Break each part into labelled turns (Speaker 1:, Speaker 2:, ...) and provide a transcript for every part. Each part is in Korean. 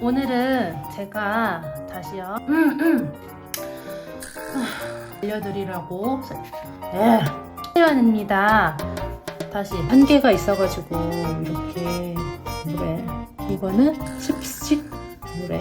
Speaker 1: 오늘은 제가 다시요. 음, 음. 아, 알려드리려고. 예, 사연입니다. 다시 한계가 있어가지고 이렇게 노래 이거는 습식 노래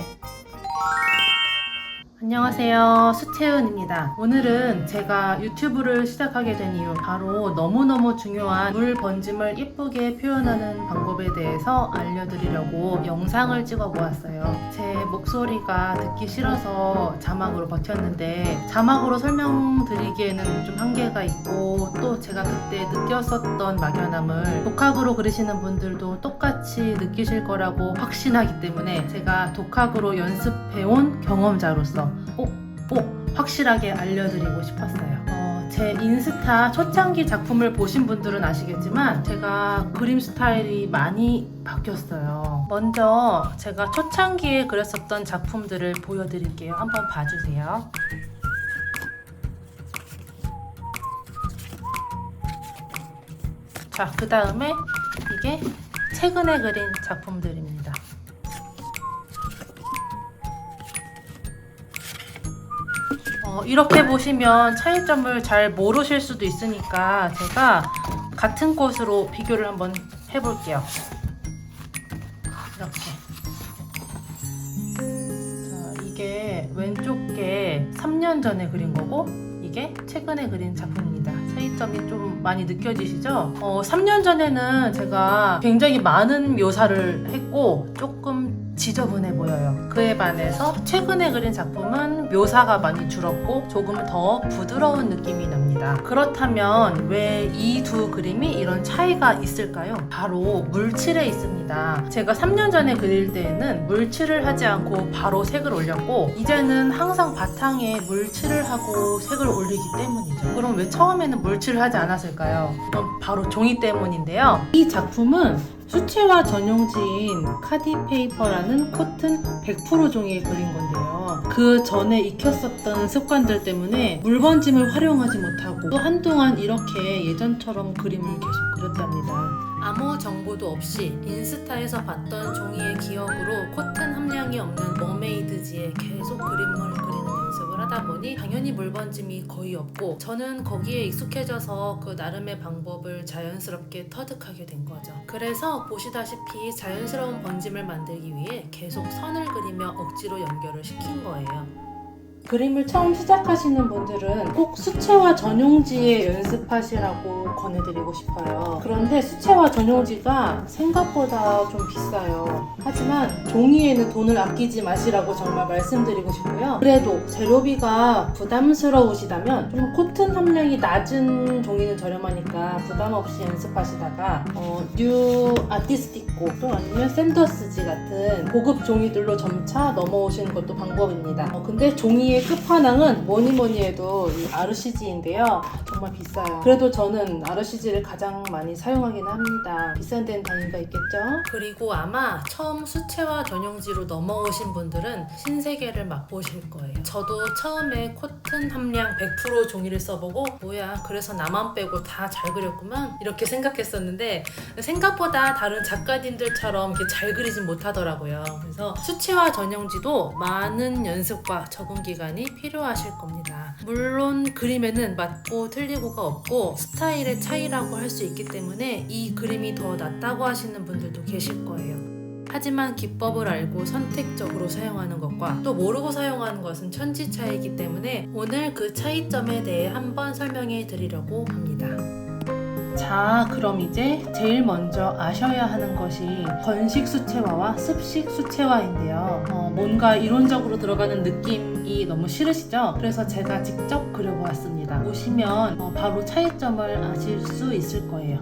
Speaker 1: 안녕하세요. 수채은입니다. 오늘은 제가 유튜브를 시작하게 된 이유 바로 너무너무 중요한 물 번짐을 예쁘게 표현하는 방법에 대해서 알려드리려고 영상을 찍어 보았어요. 제 목소리가 듣기 싫어서 자막으로 버텼는데 자막으로 설명드리기에는 좀 한계가 있고 또 제가 그때 느꼈었던 막연함을 독학으로 그리시는 분들도 똑같이 느끼실 거라고 확신하기 때문에 제가 독학으로 연습해온 경험자로서 꼭, 꼭 확실하게 알려드리고 싶었어요. 어, 제 인스타 초창기 작품을 보신 분들은 아시겠지만 제가 그림 스타일이 많이 바뀌었어요. 먼저 제가 초창기에 그렸었던 작품들을 보여드릴게요. 한번 봐주세요. 자, 그 다음에 이게 최근에 그린 작품들입니다. 어, 이렇게 보시면 차이점을 잘 모르실 수도 있으니까 제가 같은 꽃으로 비교를 한번 해볼게요. 이렇게. 자, 이게 왼쪽 게 3년 전에 그린 거고 이게 최근에 그린 작품입니다. 차이점이 좀 많이 느껴지시죠? 어, 3년 전에는 제가 굉장히 많은 묘사를 했고 조금 지저분해 보여요. 그에 반해서 최근에 그린 작품은 묘사가 많이 줄었고 조금 더 부드러운 느낌이 납니다. 그렇다면 왜 이 두 그림이 이런 차이가 있을까요? 바로 물칠에 있습니다. 제가 3년 전에 그릴 때에는 물칠을 하지 않고 바로 색을 올렸고 이제는 항상 바탕에 물칠을 하고 색을 올리기 때문이죠. 그럼 왜 처음에는 물칠을 하지 않았을까요? 바로 종이 때문인데요. 이 작품은 수채화 전용지인 카디페이퍼라는 코튼 100% 종이에 그린 건데요. 그 전에 익혔었던 습관들 때문에 물번짐을 활용하지 못하고 또 한동안 이렇게 예전처럼 그림을 계속 그렸답니다. 아무 정보도 없이 인스타에서 봤던 종이의 기억으로 코튼 함량이 없는 머메이드지에 계속 그림을 그리는 연습을 하다 보니 당연히 물번짐이 거의 없고 저는 거기에 익숙해져서 그 나름의 방법을 자연스럽게 터득하게 된 거죠. 그래서 보시다시피 자연스러운 번짐을 만들기 위해 계속 선을 그리며 억지로 연결을 시킨 거예요. 그림을 처음 시작하시는 분들은 꼭 수채화 전용지에 연습하시라고 권해드리고 싶어요. 그런데 수채화 전용지가 생각보다 좀 비싸요. 하지만 종이에는 돈을 아끼지 마시라고 정말 말씀드리고 싶고요. 그래도 재료비가 부담스러우시다면 좀 코튼 함량이 낮은 종이는 저렴하니까 부담 없이 연습하시다가 어, 뉴 아티스티코 또 아니면 샌더스지 같은 고급 종이들로 점차 넘어오시는 것도 방법입니다. 어, 근데 종이 의 끝판왕은 뭐니 뭐니 해도 이 아르시지인데요. 정말 비싸요. 그래도 저는 아르시지를 가장 많이 사용하긴 합니다. 비싼 데는 다 이유가 있겠죠? 그리고 아마 처음 수채화 전용지로 넘어오신 분들은 신세계를 맛보실 거예요. 저도 처음에 코튼 함량 100% 종이를 써보고 뭐야 그래서 나만 빼고 다 잘 그렸구만 이렇게 생각했었는데 생각보다 다른 작가님들처럼 이렇게 잘 그리진 못하더라고요. 그래서 수채화 전용지도 많은 연습과 적응 기 간이 필요하실 겁니다. 물론 그림에는 맞고 틀리고가 없고 스타일의 차이라고 할 수 있기 때문에 이 그림이 더 낫다고 하시는 분들도 계실 거예요. 하지만 기법을 알고 선택적으로 사용하는 것과 또 모르고 사용하는 것은 천지 차이기 때문에 오늘 그 차이점에 대해 한번 설명해 드리려고 합니다. 자, 그럼 이제 제일 먼저 아셔야 하는 것이 건식 수채화와 습식 수채화인데요. 어, 뭔가 이론적으로 들어가는 느낌이 너무 싫으시죠? 그래서 제가 직접 그려보았습니다. 보시면 어, 바로 차이점을 아실 수 있을 거예요.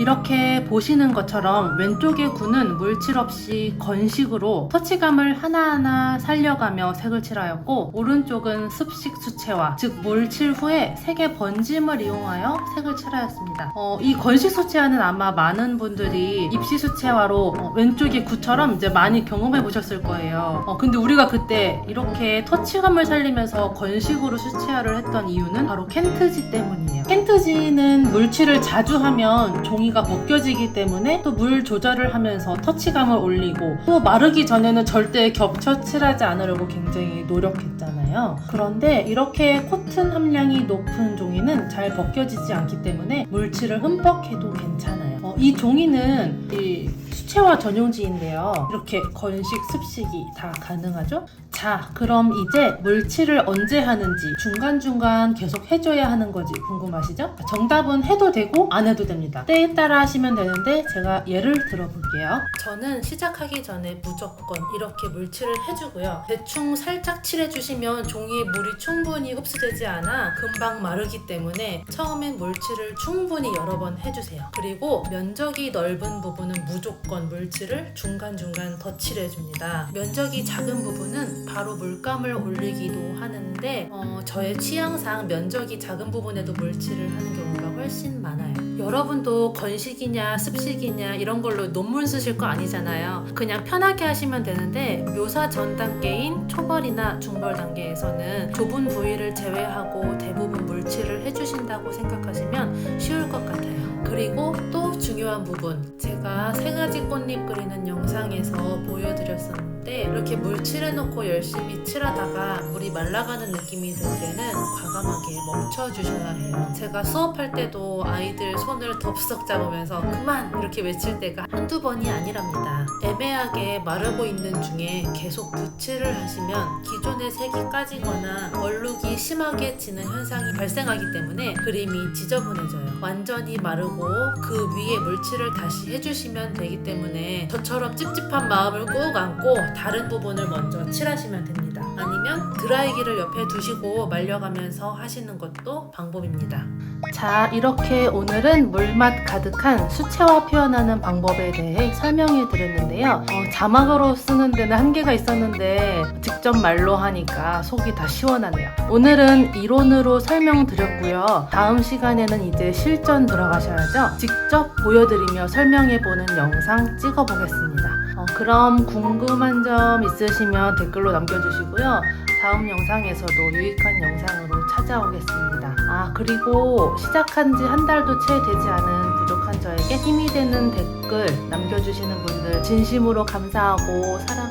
Speaker 1: 이렇게 보시는 것처럼 왼쪽의 군은 물칠 없이 건식으로 터치감을 하나하나 살려가며 색을 칠하였고 오른쪽은 습식 수채화 즉 물칠 후에 색의 번짐을 이용하여 색을 칠하였습니다. 어, 이 건식 수채화는 아마 많은 분들이 입시 수채화로 어, 왼쪽의 구처럼 이제 많이 경험해 보셨을 거예요. 어, 근데 우리가 그때 이렇게 터치감을 살리면서 건식으로 수채화를 했던 이유는 바로 켄트지 때문이에요. 켄트지는 물칠을 자주 하면 종이 가 벗겨지기 때문에 또 물 조절을 하면서 터치감을 올리고 또 마르기 전에는 절대 겹쳐 칠하지 않으려고 굉장히 노력했잖아요. 그런데 이렇게 코튼 함량이 높은 종이는 잘 벗겨지지 않기 때문에 물칠을 흠뻑 해도 괜찮아요. 어, 이 종이는 이 수채화 전용지인데요. 이렇게 건식, 습식이 다 가능하죠? 자, 그럼 이제 물칠을 언제 하는지 중간중간 계속 해줘야 하는 거지 궁금하시죠? 정답은 해도 되고 안 해도 됩니다. 때에 따라 하시면 되는데 제가 예를 들어볼게요. 저는 시작하기 전에 무조건 이렇게 물칠을 해주고요. 대충 살짝 칠해주시면 종이에 물이 충분히 흡수되지 않아 금방 마르기 때문에 처음엔 물칠을 충분히 여러 번 해주세요. 그리고 면적이 넓은 부분은 무조건 물칠을 중간중간 덧칠해 줍니다. 면적이 작은 부분은 바로 물감을 올리기도 하는데 어, 저의 취향상 면적이 작은 부분에도 물칠을 하는 경우가 훨씬 많아요. 여러분도 건식이냐 습식이냐 이런 걸로 논문 쓰실 거 아니잖아요. 그냥 편하게 하시면 되는데 묘사 전 단계인 초벌이나 중벌 단계에서는 좁은 부위를 제외하고 대부분 물칠을 해주신다고 생각하시면 쉬울 것 같아요. 그리고 또 중요한 부분 제가 세 가지 꽃잎 그리는 영상에서 보여드렸었는데 이렇게 물 칠해놓고 열심히 칠하다가 물이 말라가는 느낌이 들 때는 과감하게 멈춰주셔야 해요. 제가 수업할 때도 아이들 손을 덥석 잡으면서 그만 이렇게 외칠 때가 한두 번이 아니랍니다 애매하게 마르고 있는 중에 계속 붓칠을 하시면 기존의 색이 까지거나 얼룩이 심하게 지는 현상이 발생하기 때문에 그림이 지저분해져요 완전히 마르고 그 위에 물칠을 다시 해주시면 되기 때문에 저처럼 찝찝한 마음을 꾹 안고 다른 부분을 먼저 칠하시면 됩니다. 아니면 드라이기를 옆에 두시고 말려가면서 하시는 것도 방법입니다. 자, 이렇게 오늘은 물맛 가득한 수채화 표현하는 방법에 대해 설명해 드렸는데요. 어, 자막으로 쓰는 데는 한계가 있었는데 직접 말로 하니까 속이 다 시원하네요. 오늘은 이론으로 설명드렸고요. 다음 시간에는 이제 실전 들어가셔야죠. 직접 보여드리며 설명해 보는 영상 찍어 보겠습니다. 어, 그럼 궁금한 점 있으시면 댓글로 남겨주시고요. 다음 영상에서도 유익한 영상으로 찾아오겠습니다. 아, 그리고 시작한 지 한 달도 채 되지 않은 부족한 저에게 힘이 되는 댓글 남겨주시는 분들 진심으로 감사하고 사랑합니다.